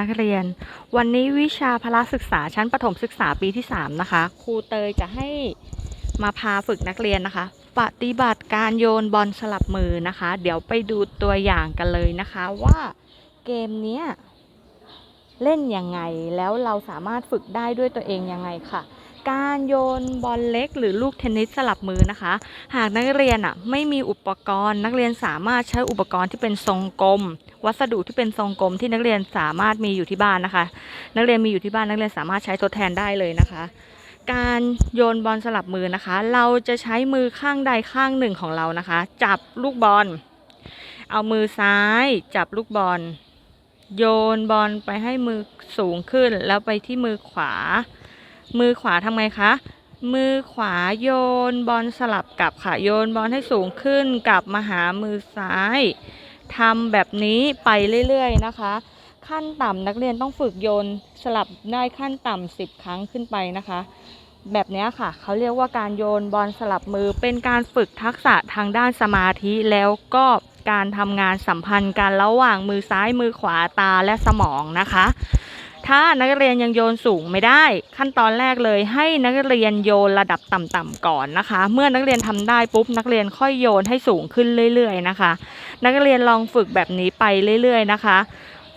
นักเรียน วันนี้วิชาพละศึกษาชั้นประถมศึกษาปีที่ 3 นะคะ ครูเตยจะให้มาพาฝึกนักเรียนนะคะ ปฏิบัติการโยนบอลสลับมือนะคะ เดี๋ยวไปดูตัวอย่างกันเลยนะคะว่าเกมนี้เล่นยังไงแล้วเราสามารถฝึกได้ด้วยตัวเองยังไงค่ะ การโยนบอลเล็ก หรือลูกเทนนิสสลับมือนะคะ หากนักเรียนอะไม่มีอุปกรณ์ นักเรียนสามารถใช้อุปกรณ์ที่เป็นทรงกลม วัสดุที่เป็นทรงกลมที่นักเรียนสามารถมีอยู่ที่บ้านนะคะ นักเรียนมีอยู่ที่บ้านนักเรียนสามารถใช้ทดแทนได้เลยนะคะ การโยนบอลสลับมือนะคะ เราจะใช้มือข้างใดข้างหนึ่งของเรานะคะ จับลูกบอล เอามือซ้ายจับลูกบอลโยนบอลไปให้มือสูงขึ้นแล้วไปที่มือขวา มือขวาทำไงคะ มือขวาโยนบอลสลับกลับค่ะ โยนบอลให้สูงขึ้นกลับมาหามือซ้ายทำแบบนี้ไปเรื่อยๆนะคะ ขั้นต่ำนักเรียนต้องฝึกโยนสลับได้ขั้นต่ำ10ครั้งขึ้นไปนะคะ แบบนี้ค่ะ เขาเรียกว่าการโยนบอลสลับมือเป็นการฝึกทักษะทางด้านสมาธิแล้วก็การทำงานสัมพันธ์กันระหว่างมือซ้ายมือขวาตาและสมองนะคะ ถ้านักเรียนยังโยนสูงไม่ได้ ขั้นตอนแรกเลยให้นักเรียนโยนระดับต่ำๆก่อนนะคะ เมื่อนักเรียนทำได้ปุ๊บนักเรียนค่อยโยนให้สูงขึ้นเรื่อยๆนะคะ นักเรียนลองฝึกแบบนี้ไปเรื่อยๆนะคะ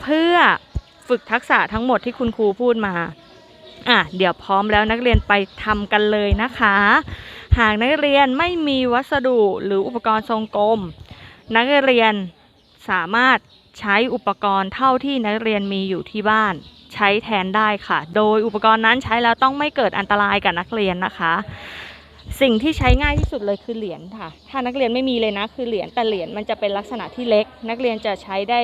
เพื่อฝึกทักษะทั้งหมดที่คุณครูพูดมาอะเดี๋ยวพร้อมแล้วนักเรียนไปทำกันเลยนะคะ หากนักเรียนไม่มีวัสดุหรืออุปกรณ์ทรงกลม นักเรียนสามารถ ใช้อุปกรณ์เท่าที่นักเรียนมีอยู่ที่บ้าน ใช้แทนได้ค่ะ โดยอุปกรณ์นั้นใช้แล้วต้องไม่เกิดอันตรายกับนักเรียนนะคะ สิ่งที่ใช้ง่ายที่สุดเลยคือเหรียญค่ะ ถ้านักเรียนไม่มีเลยนะคือเหรียญแต่เหรียญมันจะเป็นลักษณะที่เล็ก นักเรียนจะใช้ได้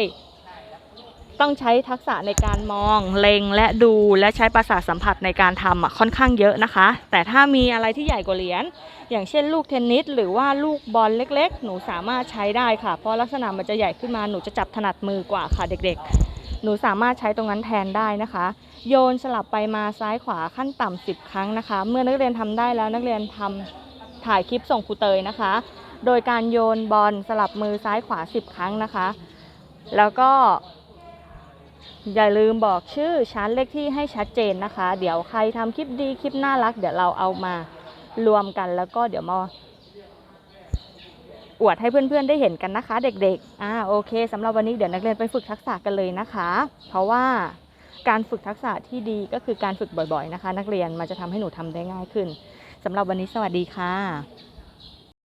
ต้องใช้ทักษะในการมอง เล็งและดูและใช้ประสาทสัมผัสในการทำอะค่อนข้างเยอะนะคะ แต่ถ้ามีอะไรที่ใหญ่กว่าเหรียญอย่างเช่นลูกเทนนิสหรือว่าลูกบอลเล็กๆ หนูสามารถใช้ได้ค่ะ เพราะลักษณะมันจะใหญ่ขึ้นมาหนูจะจับถนัดมือกว่าค่ะเด็กๆ หนูสามารถใช้ตรงนั้นแทนได้นะคะ โยนสลับไปมาซ้ายขวาขั้นต่ำ10ครั้งนะคะ เมื่อนักเรียนทำได้แล้วนักเรียนทำถ่ายคลิปส่งครูเตยนะคะ โดยการโยนบอลสลับมือซ้ายขวา 10 ครั้งนะคะ แล้วก็ อย่าลืมบอกชื่อชั้นเลขที่ให้ชัดเจนนะคะ เดี๋ยวใครทำคลิปดีคลิปน่ารัก เดี๋ยวเราเอามารวมกันแล้วก็เดี๋ยวมาอวดให้เพื่อนๆได้เห็นกันนะคะ เด็กๆ อ่าโอเคสำหรับวันนี้เดี๋ยวนักเรียนไปฝึกทักษะกันเลยนะคะ เพราะว่าการฝึกทักษะที่ดีก็คือการฝึกบ่อยๆนะคะ นักเรียนมันจะทำให้หนูทำได้ง่ายขึ้นสำหรับวันนี้สวัสดีค่ะ